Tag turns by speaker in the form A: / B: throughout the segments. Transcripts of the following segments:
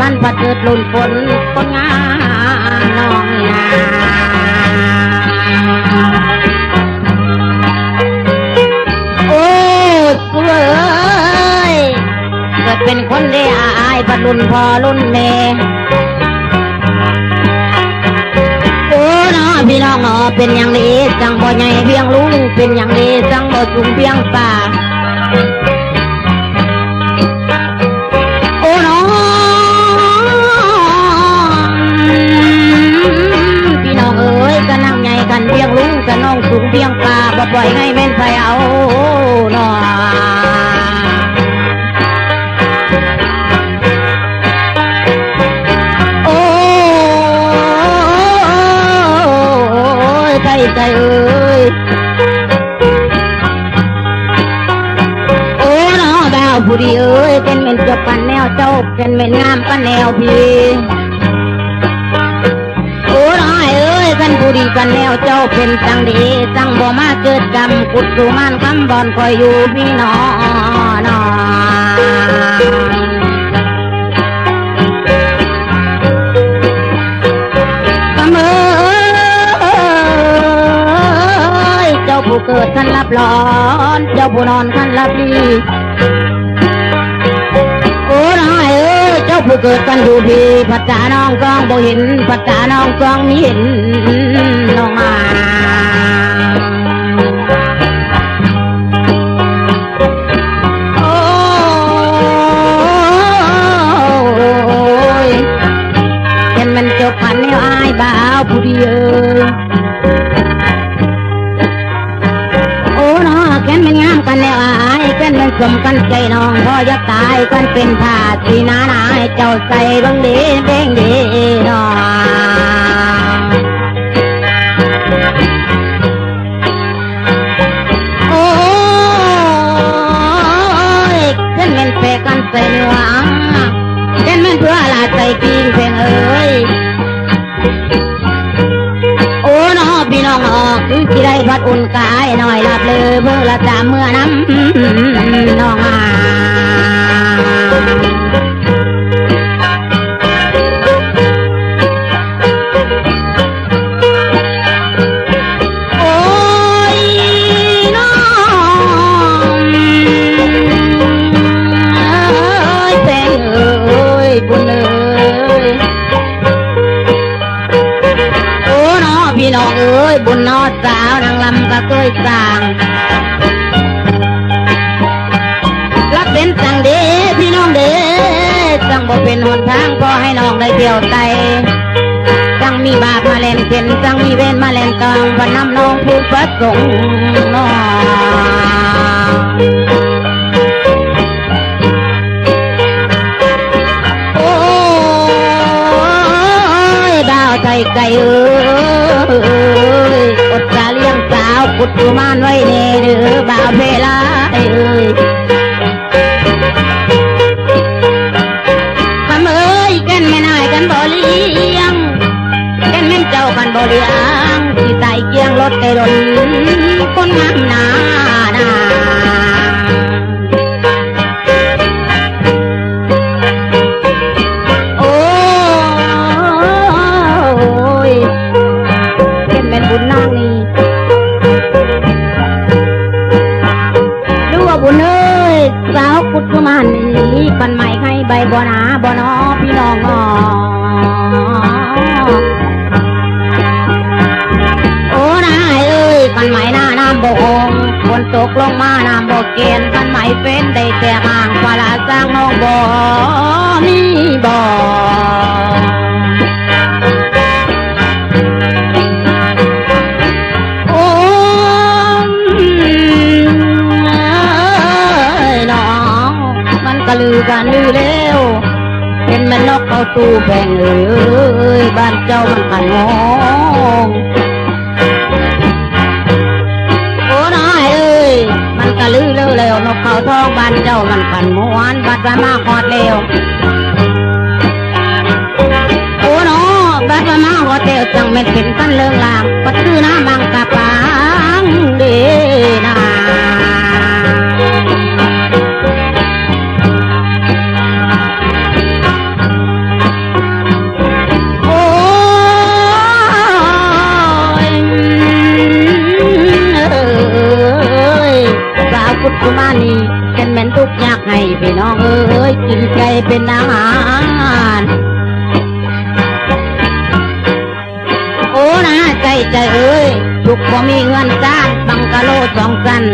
A: มันปพอเดิดลุนฝนคนงานน้องนาโอ้สวยเกิดเป็นคนได้อายบรรลุนพอลุนเน่โอ้น้อพี่น้องอเป็นอย่างนี้จังบ่ใหญ่เพียงลุงเป็นอย่างนี้จังบ่จุงเพียงป่า บ่ปล่อยให้แม่นไปเอานอโอ้ยใจใจเอ้ยโอ้น้อดาวผู้ดีเอ้ยเป็นเหม็นจบปันแนวเจ้าเป็นเหม็นงามปันแนวพี่ ผู้ดีกันแนวเจ้าเป็นสังดีสังบ่มาเกิดกรรมกุดสุมานคำบอนคอยอยู่พี่น้องนอกำเอ้ยเจ้าผู้เกิดขันรับร้อน เจ้าผู้นอนขันรับดี ผู้เกิดกันอยู่พี่พัดจาน้องกองบ่เห็นพัดจาน้องกองมีเห็นน้องมาโอ้ยเห็นมันจบพันแนวอายบ่าวผู้เดียว สมกันใจน้องพ่อจะตายกันเป็นผ้าที่นาหนาให้เจ้าใส่เบังดีเด้งดีน้องโอ้ยแกนมันเปกันใส่เนื้ออังเล่นมันเพื่อลาใจกินเพลงเอ้ย ได้พัดอุ่นกายหน่อยหลับเลยเพื่อละจามเมื่อน้ำน้องอา นอสาวนางลำก็เคยสางรักเป็นจังเด้พี่น้องเด้จังบ่เป็นหนทางพอให้น้องได้เที่ยวไตจังมีบาปมาเล่นเข็นจังมีเวรมาเล่นกองวันน้ำน้องผู้ประสงค์น้องโอ้ยดาวไก่เอ้ กุดกุมานไว้เนเด้อบาเวลาเอ้ยคำเอ้ยกันไม่นายกันบ่เลี้ยงกันแม่นเจ้ากันบ่เลี้ยงที่ใส่เกียงรถเตลนคนงามหนาหนา ปันใหม่ให้ใบบัวนาบัวนอพี่น้องอโอ้นายเอ้ยปันใหม่หน้าน้ำบกองฝนตกลงมาน้ำบกเกณฑ์ปันใหม่เป็นได้แต่ห่างฟ้าละสร้างน้องบ่มีบ่ ตู้แบ่งเอ้ยบ้านเจ้ามันขันงองโอ้นายเอ้ยมันก็ลือเร็วเร็วนกเขาทองบ้านเจ้ามันขันม้วนบัดว่ามาหอดเร็วโอ้น้อบัดว่ามาหอดเร็วจังเม็ดเป็นกันเลิงลางปัดคือน้ำมังกะปังเด บ่มีเงินจ้างบังกะโลสองสัน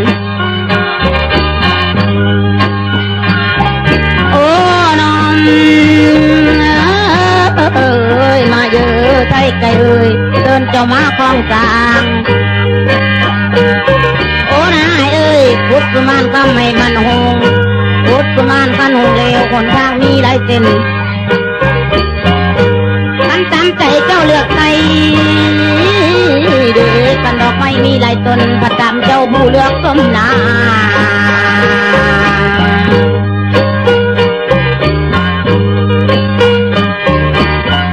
A: โอ้น้องเอ้ยมาเยอะไทยไกลเอ้ยเดินเจ้ามาคลองกลางโอ้นายเอ้ยพุทธมานก็ไม่มันหงพุทธมานกันหงเลวคนทางมีหลายเส้นกันตามใจเจ้าเลือกใค มีหลายตนประจำเจ้าผู้เลือกสมนา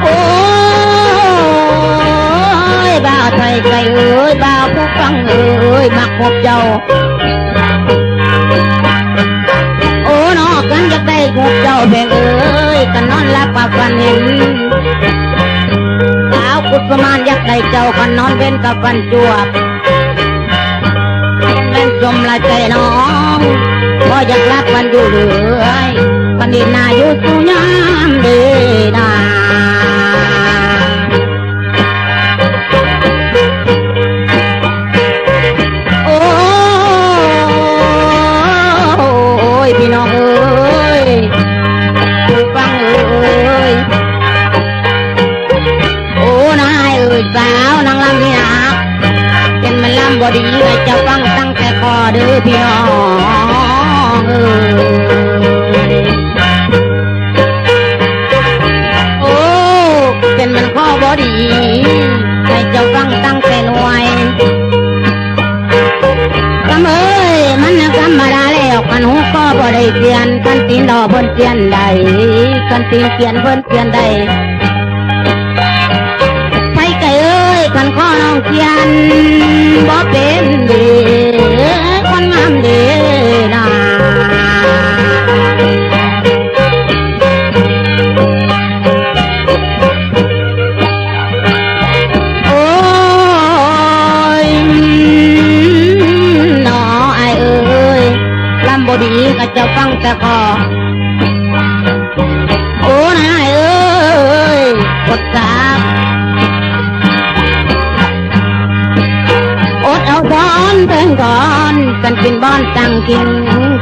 A: โอ้ยบ่าวไทยไกลเอ้ยบ่าวผู้ฟังเอ้ยมักพบเจ้าโอ้นอกันจะได้พบเจ้าแบ่งเอ้ยกันนอนหลับกับฟันเห็นสาวกุศมานอยากได้เจ้ากันนอนเป็นกับฟันจวบ มละใจน้องพออยากรักมันอยู่เลยมันดีนาอยู่สุยามเด พี่น้องเอ้ยโอ้เป็นมันข้อบอดีให้เจ้าฟังตั้งแต่หน่วยกำเอ้ยมันน่ะธรรมดาแล้วกันหูก็บ่ได้เปลี่ยนกันตีนดอเพิ่นเปลี่ยนได้กันตีนเปลี่ยนเพิ่นเปลี่ยนได้ไปไกลเอ้ยกันข้อน้องเขียนบ่เป็นด้ คันกินบ้อนตังกิน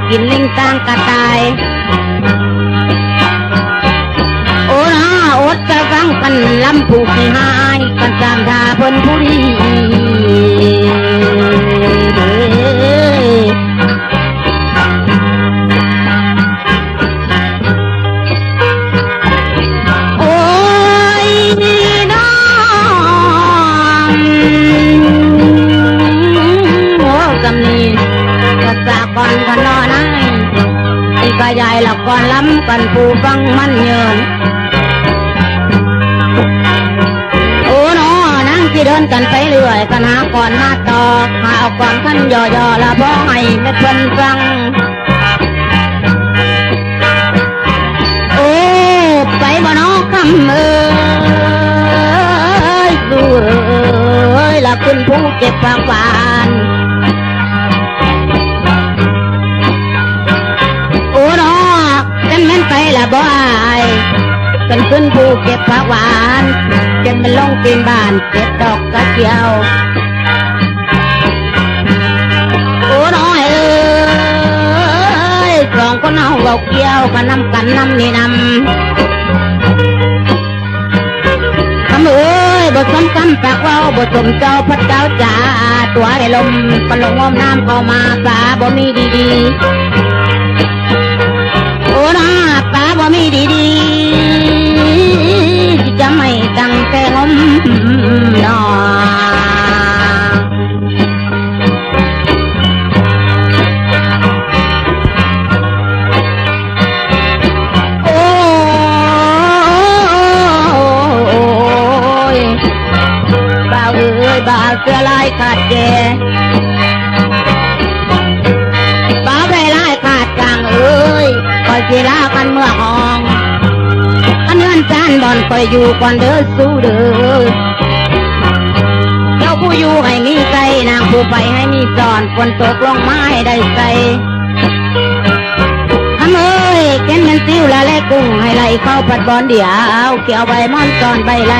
A: กินลิงตังกระตาย โอ้นะอดจะฟังกันลำผูกที่หายกันตามทาเพิ่นผู้ดี นั่งที่เดินกันไปเรื่อยกันหาก่อนมาต่อหาเอาก่อนขั้นย่อๆละบ่ให้เม็ดเพิ่นฟัง โอ้ไปบ่น้อคำเอ้ยสู้เอ้ยละขึ้นผู้เก็บฝากหวานโอ้นอกันแม่นไปละบ่อายกันขึ้นภูเก็บผักหวาน จนมันลงตีนบ้านเก็บดอกกระเจียวโอ้น้อยเอ้ยสองคนเอาเบาเกี่ยวกันนำกันนำนี่นำคำเอ้ยบทสมคำปากเว่าบทสมเจ้าพระเจ้าจ่าตัวไอ้ลมปลงอมน้ำเข้ามาสาบ่มีดีๆโอ้น้าปลาบ่มีดีดี จะไม่ตั้งแต่งมนอโอ้ยบ่าวเอ้ยบ่าวเสื้อลายขาดแก่บ่าวไปลายขาดกลางเอ้ยคอยสิลากันเมื่อห้องานบอนคอยอยู่ก่อนเด้อสู้เด้อเจ้าผู้อยู่ให้มีใจนางผู้ไปให้มีจอนฝนตกลงมาให้ได้ใจทำเอ้ยเก็นเงินซิวและแลกกุ้งให้ไหลเข้าปัดบอลเดียวเกี่ยวใบม่อนจอนใบไหล